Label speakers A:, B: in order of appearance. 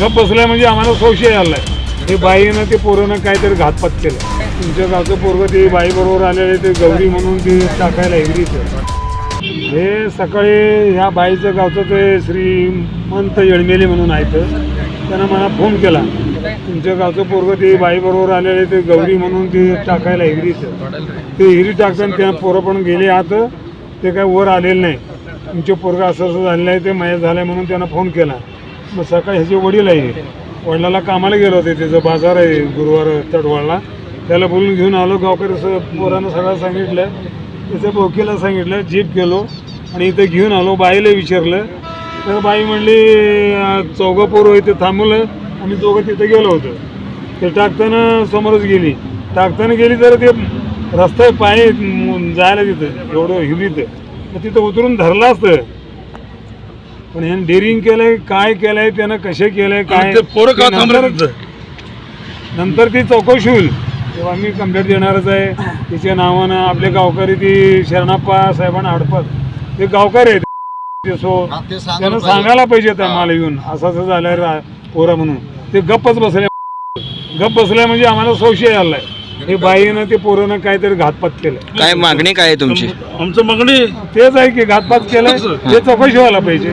A: गप बसलाय म्हणजे आम्हाला संशय आलाय. हे बाईनं ते पोरानं काहीतरी घातपात केलं. तुमच्या गावचं पोरगं ते बाई बरोबर आलेले ते गौरी म्हणून ते टाकायला एगरीचं हे सकाळी ह्या बाईचं गावचं ते श्रीमंत येळमेले म्हणून आहेत त्यानं मला फोन केला. तुमच्या गावचं पोरगं ते बाई बरोबर आलेले ते गौरी म्हणून ते टाकायला एगरीचं ते हिरी टाकताना त्या पोरं पण गेले आत. ते काय वर आलेलं नाही. तुमचे पोरगं असं असं झालेलं आहे ते मयत झालं आहे म्हणून त्यांना फोन केला. मग सकाळी ह्याचे वडील आहे. वडिलाला कामाला गेलो होते. त्याचं बाजार आहे गुरुवार तडवाळला. त्याला बोलून घेऊन आलो. गावकरी स पोरानं सगळं सांगितलं. त्याच्या बोकीला सांगितलं. जीप गेलो आणि इथं घेऊन आलो. बाईला विचारलं. तर बाई म्हणली चौघं पोरं इथे थांबवलं आम्ही चौघं तिथं गेलो होतो. ते टाकताना समोरच गेली. टाकताना गेली तर ते रस्ता पाय जायला तिथं. एवढं हिरीत तर तिथं उतरून धरलं असतं. पण ह्यानं डेअरिंग केलंय काय केलंय त्यानं कसे केलंय काय?
B: ते पोरं का
A: ते
B: थांबले
A: नंतर- नंतर ती चौकशी होईल. तेव्हा आम्ही कंप्लेंट देणारच आहे. तिच्या नावानं आपले गावकरी ती शरणाप्पा साहेबांना हडपत. ते गावकरी आहेत. ते सो त्यानं सांगायला पाहिजे त्या मला येऊन. असं असं झालंय रा- पोरं म्हणून. ते गप्पच बसले. गप्प बसलाय म्हणजे आम्हाला संशय आलाय. हे बाईनं ते पोरानं काहीतरी घातपात केलं
C: काय मागणी काय आहे तुमची?
B: आमचं मागणी
A: तेच आहे की घातपात केलंय. ते चौकशी व्हायला पाहिजे.